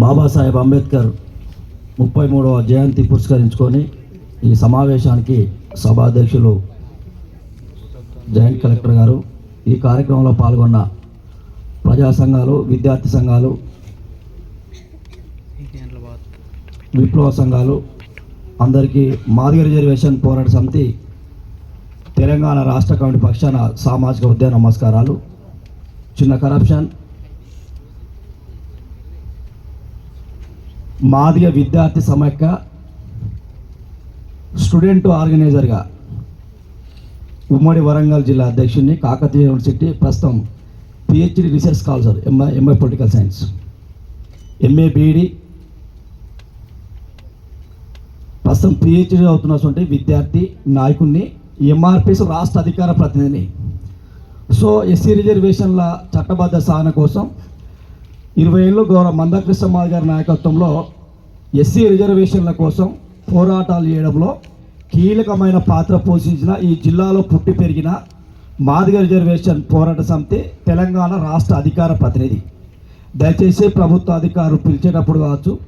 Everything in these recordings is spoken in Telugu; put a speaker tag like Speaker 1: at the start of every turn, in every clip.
Speaker 1: బాబాసాహెబ్ అంబేద్కర్ ముప్పై మూడవ జయంతి పురస్కరించుకొని ఈ సమావేశానికి సభాధ్యక్షులు జాయింట్ కలెక్టర్ గారు ఈ కార్యక్రమంలో పాల్గొన్న ప్రజా సంఘాలు విద్యార్థి సంఘాలు విప్లవ సంఘాలు అందరికీ మాదిగ రిజర్వేషన్ పోరాట సమితి తెలంగాణ రాష్ట్ర కమిటీ పక్షాన సామాజిక ఉద్యమ నమస్కారాలు. చిన్న కరప్షన్ మాదిగ విద్యార్థి సమైక్య స్టూడెంట్ ఆర్గనైజర్గా ఉమ్మడి వరంగల్ జిల్లా అధ్యక్షుడిని కాకతీయ యూనివర్సిటీ ప్రస్తుతం PhD research scholar MI MI political science MA BEd ప్రస్తుతం పిహెచ్డి అవుతున్నటువంటి విద్యార్థి నాయకుడిని ఎంఆర్పిఎస్ రాష్ట్ర అధికార ప్రతినిధిని. సో ఎస్సీ రిజర్వేషన్ల చట్టబద్ధ సాధన కోసం ఇరవై ఏళ్ళు గౌరవ మందకృష్ణ గారి నాయకత్వంలో ఎస్సీ రిజర్వేషన్ల కోసం పోరాటాలు చేయడంలో కీలకమైన పాత్ర పోషించిన ఈ జిల్లాలో పుట్టి పెరిగిన మాదిగ రిజర్వేషన్ పోరాట సమితి తెలంగాణ రాష్ట్ర అధికార ప్రతినిధి. దయచేసి ప్రభుత్వ అధికారులు పిలిచేటప్పుడు కావచ్చు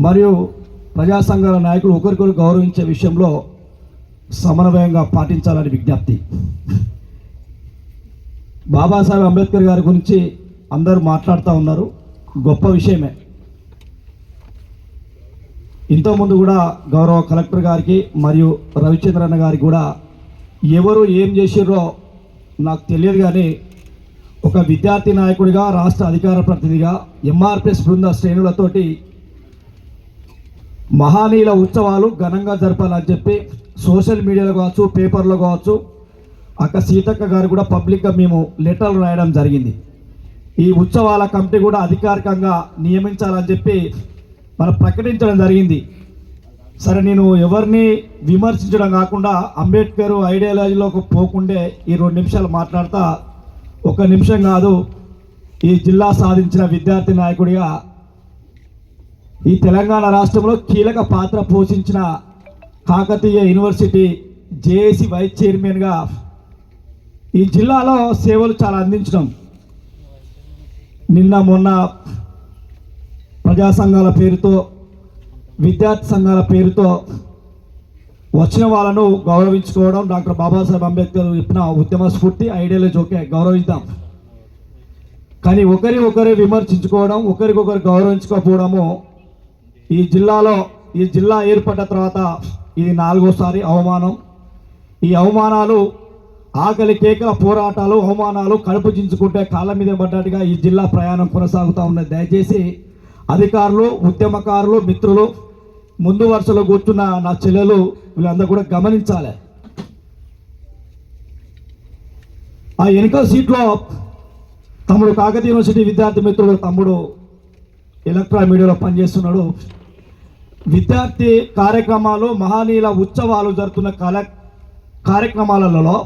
Speaker 1: మరియు ప్రజా సంఘాల నాయకులు ఒకరికొకరు గౌరవించే విషయంలో సమన్వయంగా పాటించాలని విజ్ఞప్తి. బాబాసాహెబ్ అంబేద్కర్ గారి గురించి అందరూ మాట్లాడుతూ ఉన్నారు. గొప్ప విషయమే. ఇంతకుముందు కూడా గౌరవ కలెక్టర్ గారికి మరియు రవిచంద్రన్న గారికి కూడా ఎవరు ఏం చేసిర్రో నాకు తెలియదు కానీ ఒక విద్యార్థి నాయకుడిగా రాష్ట్ర అధికార ప్రతినిధిగా ఎంఆర్పిఎస్ బృంద శ్రేణులతోటి మహానీయుల ఉత్సవాలు ఘనంగా జరపాలని చెప్పి సోషల్ మీడియాలో కావచ్చు పేపర్లో కావచ్చు అక్క సీతక్క గారు కూడా పబ్లిక్గా మేము లెటర్లు రాయడం జరిగింది. ఈ ఉత్సవాల కమిటీ కూడా అధికారికంగా నియమించాలని చెప్పి మనం ప్రకటించడం జరిగింది. సరే నేను ఎవరిని విమర్శించడం కాకుండా అంబేద్కర్ ఐడియాలజీలోకి పోకుండే ఈ రెండు నిమిషాలు మాట్లాడతా. ఒక నిమిషం కాదు ఈ జిల్లా సాధించిన విద్యార్థి నాయకుడిగా ఈ తెలంగాణ రాష్ట్రంలో కీలక పాత్ర పోషించిన కాకతీయ యూనివర్సిటీ జేఏసీ వైస్ చైర్మన్గా ఈ జిల్లాలో సేవలు చాలా అందించడం. నిన్న మొన్న ప్రజా సంఘాల పేరుతో విద్యార్థి సంఘాల పేరుతో వచ్చిన వాళ్ళను గౌరవించుకోవడం డాక్టర్ బాబాసాహెబ్ అంబేద్కర్ చెప్పిన ఉద్యమ స్ఫూర్తి ఐడియాలజీ ఓకే గౌరవిద్దాం. కానీ ఒకరి ఒకరు విమర్శించుకోవడం ఒకరికొకరు గౌరవించుకోకపోవడము ఈ జిల్లాలో ఈ జిల్లా ఏర్పడ్డ తర్వాత ఇది నాలుగోసారి అవమానం. ఈ అవమానాలు ఆకలి కేకల పోరాటాలు అవమానాలు కడుపు చించుకుంటే కాళ్ళ మీద పడ్డట్టుగా ఈ జిల్లా ప్రయాణం కొనసాగుతూ ఉన్నది. దయచేసి అధికారులు ఉద్యమకారులు మిత్రులు ముందు వరుసలో కూర్చున్న నా చెల్లెలు వీళ్ళందరూ కూడా గమనించాలి. ఆ వెనుక సీట్లో తమ్ముడు కాకతీయ యూనివర్సిటీ విద్యార్థి మిత్రుడు తమ్ముడు ఎలక్ట్రా మీడియాలో పనిచేస్తున్నాడు. విద్యార్థి కార్యక్రమాలు మహనీయుల ఉత్సవాలు జరుగుతున్న కాల కార్యక్రమాలలో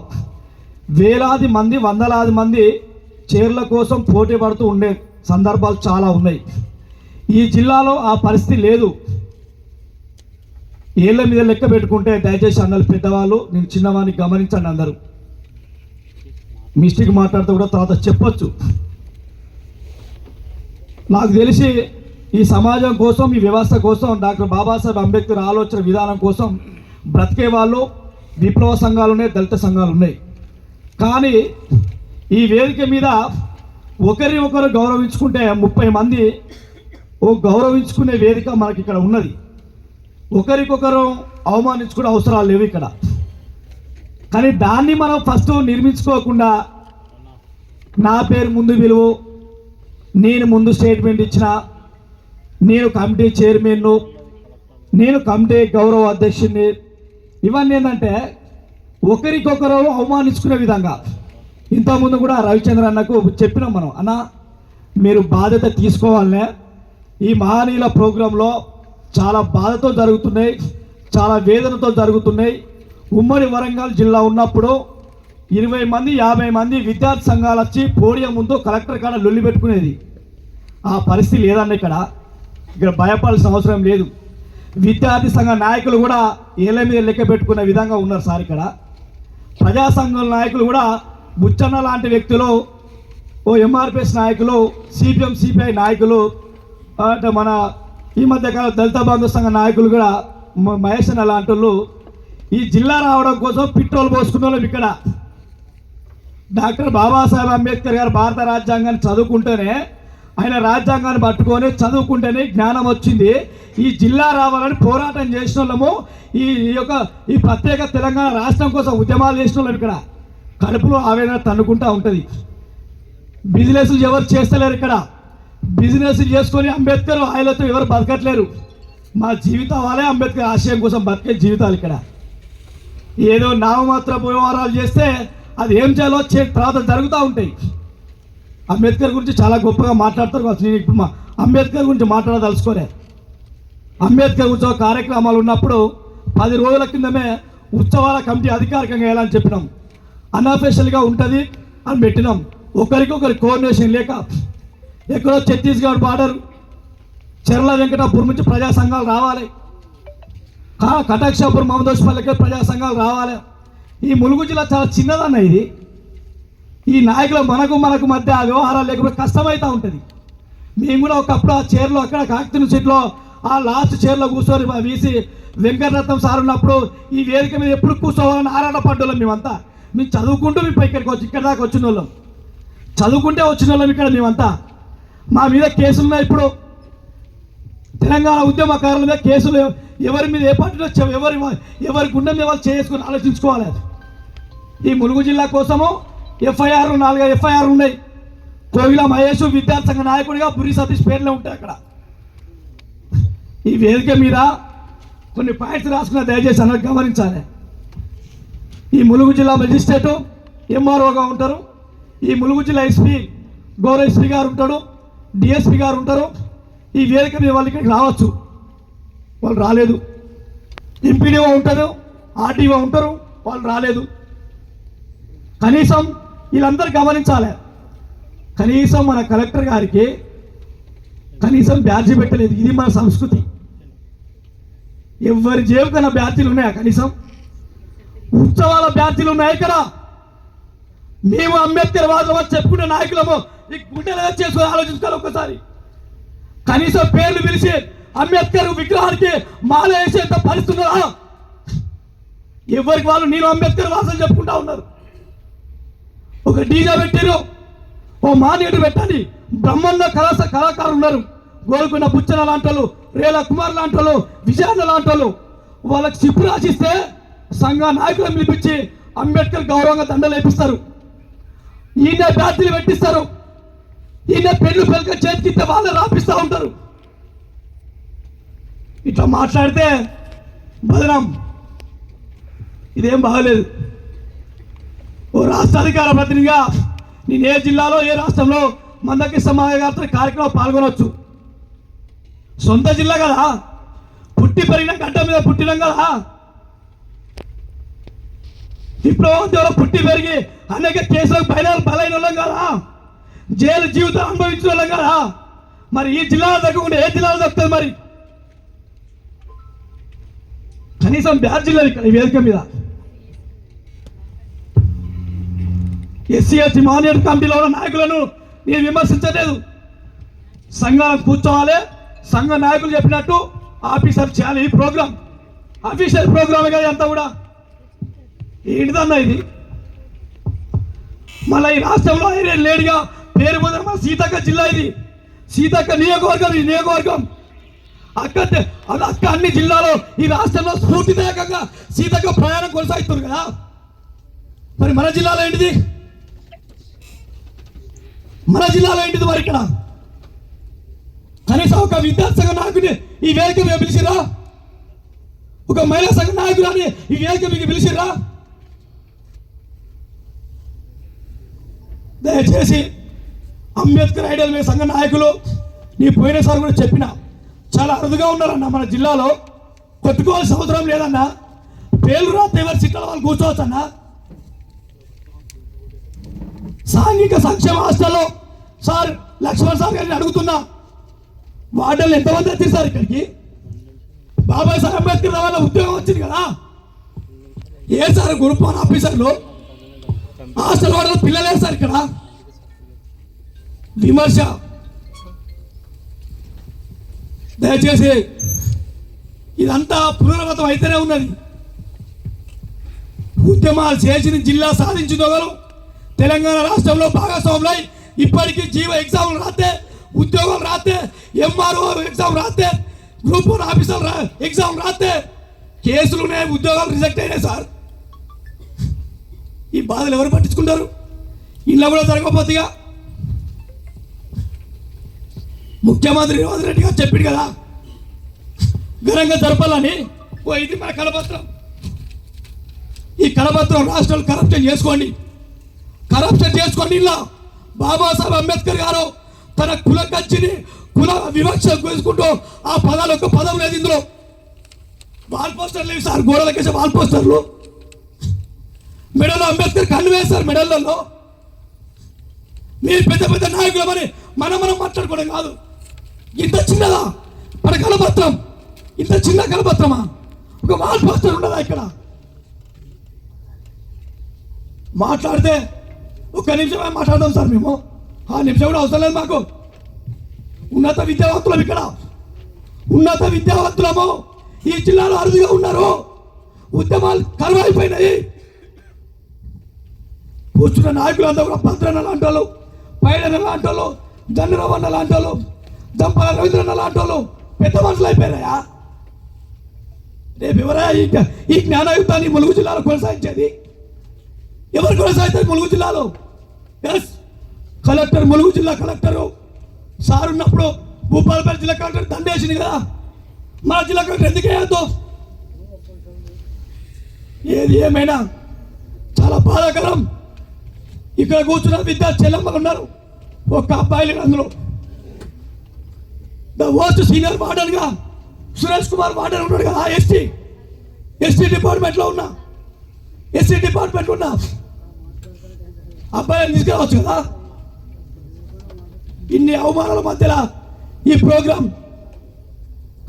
Speaker 1: వేలాది మంది వందలాది మంది చీరల కోసం పోటీ పడుతూ ఉండే సందర్భాలు చాలా ఉన్నాయి. ఈ జిల్లాలో ఆ పరిస్థితి లేదు. ఏళ్ళ మీద లెక్క పెట్టుకుంటే దయచేసి అందరు పెద్దవాళ్ళు నేను చిన్నవాడిని గమనించండి అందరూ. మిస్టేక్ మాట్లాడితే కూడా తర్వాత చెప్పొచ్చు. నాకు తెలిసి ఈ సమాజం కోసం ఈ వ్యవస్థ కోసం డాక్టర్ బాబాసాహెబ్ అంబేద్కర్ ఆలోచన విధానం కోసం బ్రతికే వాళ్ళు విప్లవ సంఘాలు ఉన్నాయి దళిత సంఘాలు ఉన్నాయి కానీ ఈ వేదిక మీద ఒకరి ఒకరు గౌరవించుకుంటే ముప్పై మంది ఓ గౌరవించుకునే వేదిక మనకి ఇక్కడ ఉన్నది. ఒకరికొకరు అవమానించుకునే అవసరాలు లేవు ఇక్కడ. కానీ దాన్ని మనం ఫస్ట్ నిర్మించుకోకుండా నా పేరు ముందు విలువ నేను ముందు స్టేట్మెంట్ ఇచ్చిన నేను కమిటీ చైర్మన్ను నేను కమిటీ గౌరవ అధ్యక్షుడిని ఇవన్నీ ఏంటంటే ఒకరికొకరు అవమానించుకునే విధంగా. ఇంతకుముందు కూడా రవిచంద్ర అన్నకు చెప్పినాం మనం అన్న మీరు బాధ్యత తీసుకోవాలనే ఈ మహనీయుల ప్రోగ్రాంలో చాలా బాధతో జరుగుతున్నాయి చాలా వేదనతో జరుగుతున్నాయి. ఉమ్మడి వరంగల్ జిల్లా ఉన్నప్పుడు ఇరవై మంది యాభై మంది విద్యార్థి సంఘాలు వచ్చి పోడియం ముందు కలెక్టర్ కాడ లొల్లి పెట్టుకునేది. ఆ పరిస్థితి లేదన్న ఇక్కడ. ఇక్కడ భయపడాల్సిన అవసరం లేదు. విద్యార్థి సంఘ నాయకులు కూడా ఏళ్ళ మీద లెక్క పెట్టుకునే విధంగా ఉన్నారు సార్ ఇక్కడ. ప్రజా సంఘాల నాయకులు కూడా బుచ్చన్న లాంటి వ్యక్తులు ఓ ఎంఆర్పిఎస్ నాయకులు సిపిఎం సిపిఐ నాయకులు అంటే మన ఈ మధ్య కాలం దళిత బంధు సంఘ నాయకులు కూడా మహేష్ అన్న లాంటి ఈ జిల్లా రావడం కోసం పెట్రోల్ పోసుకున్న ఇక్కడ. డాక్టర్ బాబాసాహెబ్ అంబేద్కర్ గారు భారత రాజ్యాంగాన్ని చదువుకుంటేనే ఆయన రాజ్యాంగాన్ని పట్టుకొని చదువుకుంటేనే జ్ఞానం వచ్చింది. ఈ జిల్లా రావాలని పోరాటం చేసిన వాళ్ళము ఈ ఈ యొక్క ఈ ప్రత్యేక తెలంగాణ రాష్ట్రం కోసం ఉద్యమాలు చేసిన వాళ్ళు ఇక్కడ. కడుపులో ఆవేదన తన్నుకుంటా ఉంటుంది. బిజినెస్ ఎవరు చేస్తలేరు ఇక్కడ. బిజినెస్ చేసుకొని అంబేద్కర్ ఆయనతో ఎవరు బతకట్లేరు. మా జీవితాలే అంబేద్కర్ ఆశయం కోసం బతికే జీవితాలు ఇక్కడ. ఏదో నామమాత్ర వ్యవహారాలు చేస్తే అది ఏం చేయాలో తర్వాత జరుగుతూ ఉంటాయి. అంబేద్కర్ గురించి చాలా గొప్పగా మాట్లాడతారు కావచ్చు. నేను ఇప్పుడు అంబేద్కర్ గురించి మాట్లాడదలుచుకోలే అంబేద్కర్ ఉత్సవ కార్యక్రమాలు ఉన్నప్పుడు పది రోజుల కిందమే ఉత్సవాల కమిటీ అధికారికంగా వేయాలని చెప్పినాం. అన్అఫీషియల్గా ఉంటుంది అని పెట్టినాం. ఒకరికొకరి కోఆర్డినేషన్ లేక ఎక్కడో ఛత్తీస్గఢ్ బార్డర్ చెర్ల వెంకటాపురం నుంచి ప్రజా సంఘాలు రావాలి. కా- కటాక్షాపురం మమదోష్పల్లికి ప్రజా సంఘాలు రావాలి. ఈ ములుగు జిల్లా చాలా చిన్నదన్న ఇది. ఈ నాయకుల మనకు మనకు మధ్య ఆ వ్యవహారాలు లేకపోతే కష్టమవుతూ ఉంటుంది. మేము కూడా ఒకప్పుడు ఆ చైర్లో అక్కడ కాకితీన సీట్లో ఆ లాస్ట్ చైర్లో కూర్చొని మా వీసి వెంకటరత్నం సార్ ఉన్నప్పుడు ఈ వేదిక మీద ఎప్పుడు కూర్చోవాలని ఆరాటపడ్డోళ్ళం మేమంతా. మేము చదువుకుంటూ మేము ఇక్కడికి వచ్చి ఇక్కడ దాకా వచ్చిన వాళ్ళం చదువుకుంటే వచ్చిన వాళ్ళం ఇక్కడ మేమంతా. మా మీద కేసులు ఉన్నాయి ఇప్పుడు తెలంగాణ ఉద్యమకారుల మీద కేసులు ఎవరి మీద ఏ పార్టీలో చె- ఎవరి ఎవరి గుండె మీద వాళ్ళు చేసుకుని ఆలోచించుకోవాలి. ఈ ములుగు జిల్లా కోసము ఎఫ్ఐఆర్ నాలుగు ఎఫ్ఐఆర్ ఉన్నాయి. కోవిల మహేష్ విద్యార్థి సంఘ నాయకుడిగా బురి సతీష్ పేర్లే ఉంటాయి అక్కడ. ఈ వేదిక మీద కొన్ని పాయింట్స్ రాసుకున్న దయచేసి అన్నది గమనించాలి. ఈ ములుగు జిల్లా మెజిస్ట్రేటు ఎంఆర్ఓగా ఉంటారు. ఈ ములుగు జిల్లా ఎస్పీ గౌరవ ఎస్పీ గారు ఉంటాడు డిఎస్పీ గారు ఉంటారు. ఈ వేదిక మీద వాళ్ళు ఇక్కడికి రావచ్చు. వాళ్ళు రాలేదు. ఎంపీడీఓ ఉంటారు ఆర్టీఓ ఉంటారు. వాళ్ళు రాలేదు. కనీసం వీళ్ళందరూ గమనించాలి. కనీసం మన కలెక్టర్ గారికి కనీసం బ్యాడ్జీ పెట్టలేదు. ఇది మన సంస్కృతి. ఎవరి జేబుకన్నా బ్యాడ్జీలు ఉన్నాయా కనీసం? ఉత్సవాల బ్యాడ్జీలు ఉన్నాయి కదా. మేము అంబేద్కర్ వాదం అని చెప్పుకునే నాయకులము ఈ గుండెలు చేసుకొని ఆలోచించుకోవాలి ఒక్కసారి. కనీసం పేర్లు పిలిచి అంబేద్కర్ విగ్రహానికి మాల వేసేంత పరిస్థితున్నారా ఎవరికి వాళ్ళు నేను అంబేద్కర్ వాసన చెప్పుకుంటా ఉన్నారు? ఒక డీజే పెట్టారు ఓ మానేటు పెట్టండి. బ్రహ్మన్న కళాస కళాకారులు ఉన్నారు గోల్కొండ బుచ్చన లాంటి రేల కుమార్ లాంటి వాళ్ళు విజయాన్న లాంటి వాళ్ళకి చిప్పు రాసిస్తే సంఘ నాయకులను పిలిపించి అంబేద్కర్ గౌరవంగా దండలు వేపిస్తారు. ఈయన బ్యాటరీలు పెట్టిస్తారు. ఈయన పెళ్ళు పెళ్ళక చేతికిస్తే వాళ్ళు రాపిస్తూ ఉంటారు. ఇట్లా మాట్లాడితే బదనాం. ఇదేం బాగలేదు. రాష్ట్ర అధికార ప్రతినిధిగా నేను ఏ జిల్లాలో ఏ రాష్ట్రంలో మందకి సమాజయాత్ర కార్యక్రమం పాల్గొనవచ్చు సొంత జిల్లా కదా? పుట్టి పెరిగిన గడ్డ మీద పుట్టినాం కదా? విప్లవంతో పుట్టి పెరిగి అనేక కేసులకు బయలు బలైన వాళ్ళం కదా? జైలు జీవితం అనుభవించిన వాళ్ళం కదా? మరి ఈ జిల్లాలో దక్కకుండా ఏ జిల్లాలో దక్కుతుంది మరి? కనీసం బ్యాడ్ జిల్లా ఇక్కడ ఈ వేదిక మీద. ఎస్సీ ఎస్టీ మానియర్ కమిటీలో ఉన్న నాయకులను నేను విమర్శించలేదు. సంఘాలను కూర్చోవాలి సంఘ నాయకులు చెప్పినట్టు ఆఫీసర్ చేయాలి ఈ ప్రోగ్రామ్ ఆఫీసర్ ప్రోగ్రామ్ కదా అంతా కూడా. ఏంటిదన్నా ఇది? మళ్ళీ ఈ రాష్ట్రంలో ఐరన్ లేడిగా? పేరు పొందిన మన సీతక్క జిల్లా ఇది. సీతక్క నియోగవర్గం ఈ నియోగవర్గం అక్క అది అక్క అన్ని జిల్లాలో ఈ రాష్ట్రంలో స్ఫూర్తిదాయకంగా సీతక్క ప్రయాణం కొనసాగుతుంది కదా. మరి మన జిల్లాలో ఏంటిది? మన జిల్లాలో ఏంటిది మరి ఇక్కడ? కనీసం ఒక విద్యార్థి సంఘ నాయకుని ఈ వేదిక మీద పిలిచిరా ఒక మహిళా సంఘ నాయకురాని ఈ వేదిక మీకు పిలిచిరా దయచేసి అంబేద్కర్ ఐడియల్ మీ సంఘ నాయకులు నీ పోయినసారి కూడా చెప్పిన చాలా అరుదుగా ఉన్నారన్న మన జిల్లాలో. కొట్టుకోవాల్సిన అవసరం లేదన్నా. పేలురా రాత్రి ఎవరి వాళ్ళు కూర్చోవచ్చన్నా. సాంఘిక సంక్షేమ హాస్టల్లో సార్ లక్ష్మణ్ సార్ గారిని అడుగుతున్నా. వార్డర్లు ఎంతమంది వచ్చారు సార్ ఇక్కడికి? బాబాయ్ సార్ అంబేద్కర్ వల్ల ఉద్యోగం వచ్చింది కదా. ఏ సార్ గ్రూప్ వన్ ఆఫీసర్లు? హాస్టల్ వాడలు పిల్లలే సార్ ఇక్కడ. విమర్శ. దయచేసి ఇదంతా పునరావృతం అయితేనే ఉన్నది. ఉద్యమాలు చేసిన జిల్లా సాధించుకోగలం తెలంగాణ రాష్ట్రంలో భాగస్వాములై ఇప్పటికీ జీవో ఎగ్జామ్లు రాతే ఉద్యోగం రాతే ఎంఆర్ఓ ఎగ్జామ్ రాతే గ్రూప్ వన్ ఆఫీసర్ ఎగ్జామ్ రాతే కేసులునే ఉద్యోగాలు రిజెక్ట్ అయినాయి సార్. ఈ బాధలు ఎవరు పట్టించుకుంటారు? ఇంట్లో కూడా జరగకపోతేగా. ముఖ్యమంత్రి రేవంత్ రెడ్డి గారు చెప్పాడు కదా ఘనంగా జరపాలని. ఓ ఇది మన కలపత్రం ఈ కలపత్రం రాష్ట్రాలు కరప్షన్ చేసుకోండి. కరప్షన్ చేసుకోండి ఇలా బాబాసాహెబ్ అంబేద్కర్ గారు తన కుల కచ్చిని కుల వివక్ష వేసుకుంటూ ఆ పదాలు ఒక పదం లేదు ఇందులో. వాల్ పోస్టర్లు లేవు సార్ గోడలకేసే వాల్ పోస్టర్లు. మెడల్లో అంబేద్కర్ కళ్ళు వేశారు మెడల్లలో. మీరు పెద్ద పెద్ద నాయకులమని మనం మనం మాట్లాడుకోవడం కాదు. ఇంత చిన్నదా? మన కలపత్రం. ఇంత చిన్న కలపత్రమా? ఒక వాల్ పోస్టర్ ఉండదా ఇక్కడ? మాట్లాడితే ఒక్క నిమిషమే మాట్లాడదాం సార్ మేము? ఆ నిమిషం కూడా అవసరం లేదు మాకు. ఉన్నత విద్యావంతులం ఇక్కడ. ఉన్నత విద్యావంతులము ఈ జిల్లాలో అరుదుగా ఉన్నారు. ఉద్యమాలు కరువైపోయినాయి. కూర్చున్న నాయకులంతా కూడా భద్రన్న లాంటి వాళ్ళు పైడన్న లాంటి వాళ్ళు దండరవన్న లాంటి వాళ్ళు దంపల రవీంద్రన్న లాంటి వాళ్ళు పెద్ద మనుషులు అయిపోయినాయా? రేపు ఎవరా ఈ జ్ఞానయుద్ధాన్ని ములుగు జిల్లాలో కొనసాగించేది? ఎవరు కొనసాగుతారు ములుగు జిల్లాలో? ఎస్ కలెక్టర్ ములుగు జిల్లా కలెక్టరు. సార్ ఉన్నప్పుడు భూపాలపల్లి జిల్లా కలెక్టర్ దండేసింది కదా. మా జిల్లా కలెక్టర్ ఎందుకు వేయద్దు ఏది ఏమైనా చాలా బాధాకరం. ఇక్కడ కూర్చున్న విద్యార్థి చెల్లెమ్మలు ఉన్నారు. ఒక్క అబ్బాయి లేడు అందులో. ద వర్స్ట్ సీనియర్ వార్డన్గా సురేష్ కుమార్ వార్డన్ ఉన్నాడు కదా ఎస్టీ. ఎస్టీ డిపార్ట్మెంట్లో ఉన్నా. ఎస్సీ డిపార్ట్మెంట్ ఉన్నా. అబ్బాయిని తీసుకురావచ్చు కదా? ఇన్ని అవమానాల మధ్యలో ఈ ప్రోగ్రాం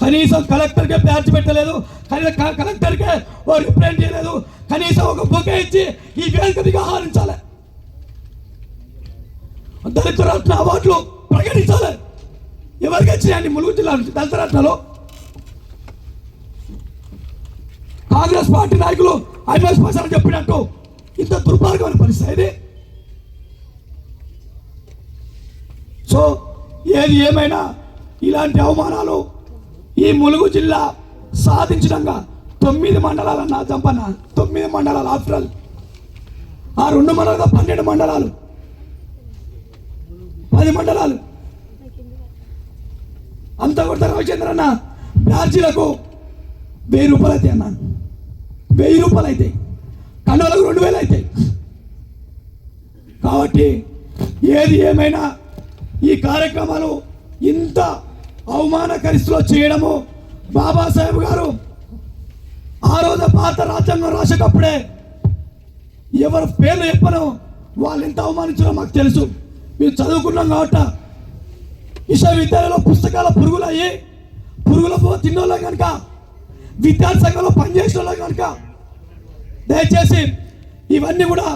Speaker 1: కనీసం కలెక్టర్కే ప్యాచ్ పెట్టలేదు కనీసం క- కలెక్టర్కే ఓ రిప్రజెంట్ చేయలేదు కనీసం ఒక బొకే ఇచ్చి ఈ వేదిక మీకు దళిత రత్న అవార్డులు ప్రకటించాలి. ఎవరికి వచ్చినాయండి ములుగు జిల్లా నుంచి? దళిత రత్నలో కాంగ్రెస్ పార్టీ నాయకులు ఐఎస్ పర్సెంట్ చెప్పినట్టు ఇంత దుర్మార్గమైన పరిస్థితి ఇది. సో ఏది ఏమైనా ఇలాంటి అవమానాలు ఈ ములుగు జిల్లా సాధించడంగా తొమ్మిది మండలాలన్న చంపన్న తొమ్మిది మండలాలు ఆఫ్టర్ ఆ రెండు మండలాలు పన్నెండు మండలాలు పది మండలాలు. అంతా కూడా రవిచంద్ర అన్న బ్యాచీలకు వెయ్యి రూపాయలు అయితే అన్నాను వెయ్యి రూపాయలు అవుతాయి కండలకు రెండు వేలు అవుతాయి కాబట్టి ఏది ఏమైనా ఈ కార్యక్రమాలు ఇంత అవమానకరిస్తులో చేయడము బాబాసాహెబ్ గారు ఆ రోజు పాత రాజ్యాంగం రాసేటప్పుడే ఎవరు పేర్లు చెప్పను వాళ్ళు ఎంత అవమానించారో మాకు తెలుసు. మేము చదువుకున్నాం కాబట్టి విశ్వవిద్యాలయంలో పుస్తకాల పురుగులు అయ్యి పురుగుల పో తిన్నోళ్ళం కనుక విద్యార్థి సంఘంలో పనిచేసిన వాళ్ళం కనుక. దయచేసి ఇవన్నీ కూడా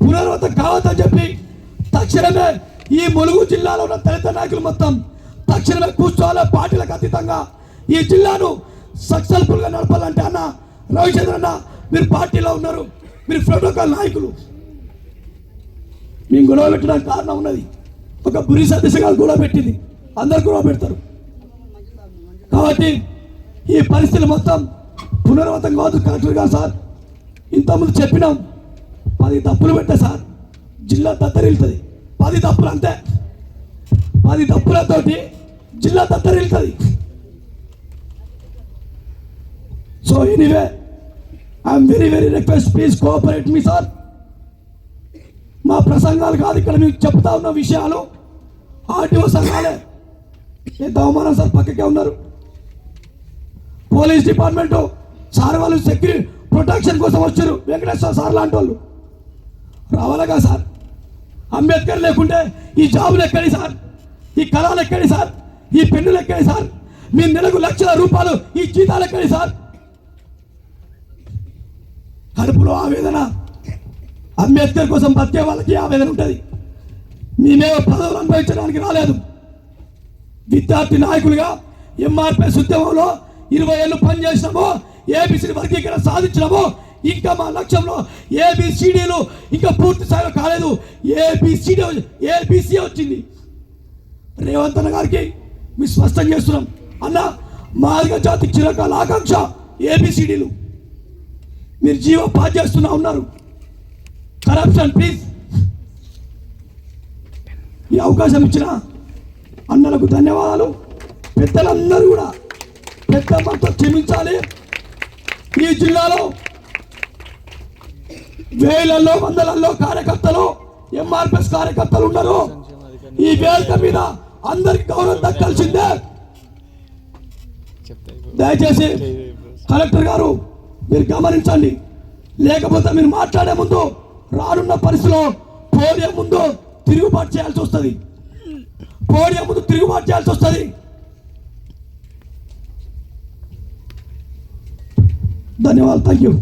Speaker 1: పునరావృతం కావద్దని చెప్పి తక్షణమే ఈ ములుగు జిల్లాలో ఉన్న దళిత నాయకులు మొత్తం తక్షణమే కూర్చోవాలి పార్టీలకు అతీతంగా. ఈ జిల్లాను సక్సెస్ఫుల్గా నడపాలంటే అన్న రవిచంద్ర అన్న మీరు పార్టీలో ఉన్నారు మీరు ప్రోటోకాల్ నాయకులు. మేము గొడవ పెట్టడానికి కారణం ఉన్నది ఒక బురి దిశగా గొడవ పెట్టింది అందరు గొడవ పెడతారు. కాబట్టి ఈ పరిస్థితులు మొత్తం పునరావృతం కావద్దు కలెక్టర్ గారు సార్. ఇంతకుముందు చెప్పినాం పది తప్పులు పెట్టే సార్ జిల్లా దత్తరిల్తుంది పది తప్పులు అంతే. పది తప్పులతోటి జిల్లా దత్తరిల్తుంది so anyway I'm very very request please cooperate me sir మా ప్రసంగాలు కాదు ఇక్కడ మీకు చెప్తా ఉన్న విషయాలు. ఆర్టీఓ సంఘాలే. ఎంత అవమానం సార్ పక్కకే ఉన్నారు. పోలీస్ డిపార్ట్మెంటు సార్ వాళ్ళు సెక్యూరిటీ ప్రొటెక్షన్ కోసం వచ్చారు. వెంకటేశ్వర సార్ లాంటి వాళ్ళు రావాలగా సార్. అంబేద్కర్ లేకుంటే ఈ జాబులు ఎక్కడి సార్? ఈ కళలు ఎక్కడి సార్? ఈ పెన్నులు ఎక్కడి సార్? మీ నెలకు లక్షల రూపాయలు ఈ జీతాలు ఎక్కడి సార్? కడుపులో ఆవేదన. అంబేద్కర్ కోసం బతికే వాళ్ళకి ఆవేదన ఉంటుంది. మేమేమో పదవులు అనుభవించడానికి రాలేదు. విద్యార్థి నాయకులుగా ఎంఆర్పీ ఉద్యమంలో ఇరవై ఏళ్ళు పనిచేసినామో ఏబిసిడి వర్గీకరణ సాధించినామో ఇంకా మా లక్ష్యంలో ఏబిసిడీలు ఇంకా పూర్తి స్థాయిలో కాలేదు. ఏబిసిడి ఏబిసి వచ్చింది. రేవంత్ అన్న గారికి మేము స్పష్టం చేస్తున్నాం. అన్న మార్గ జాతి చిరకాల ఆకాంక్ష ఏబిసిడీలు మీరు జీవ పాస్ చేస్తున్నా ఉన్నారు. కరప్షన్ ప్లీజ్ ఈ అవకాశం ఇచ్చిన అన్నలకు ధన్యవాదాలు. పెద్దలందరూ కూడా పెద్ద మనతో క్షమించాలి. ఈ జిల్లాలో వేలల్లో వందలల్లో కార్యకర్తలు ఎంఆర్పిఎస్ కార్యకర్తలు ఉన్నారు ఈ వేదిక మీద అందరికి గౌరవం దక్కాల్సిందే. దయచేసి కలెక్టర్ గారు మీరు గమనించండి. లేకపోతే మీరు మాట్లాడే ముందు రానున్న పరిస్థితిలో పోడియం ముందు తిరుగుబాటు చేయాల్సి వస్తుంది. పోడియం ముందు తిరుగుబాటు చేయాల్సి వస్తుంది. ధన్యవాదాలు థ్యాంక్ యూ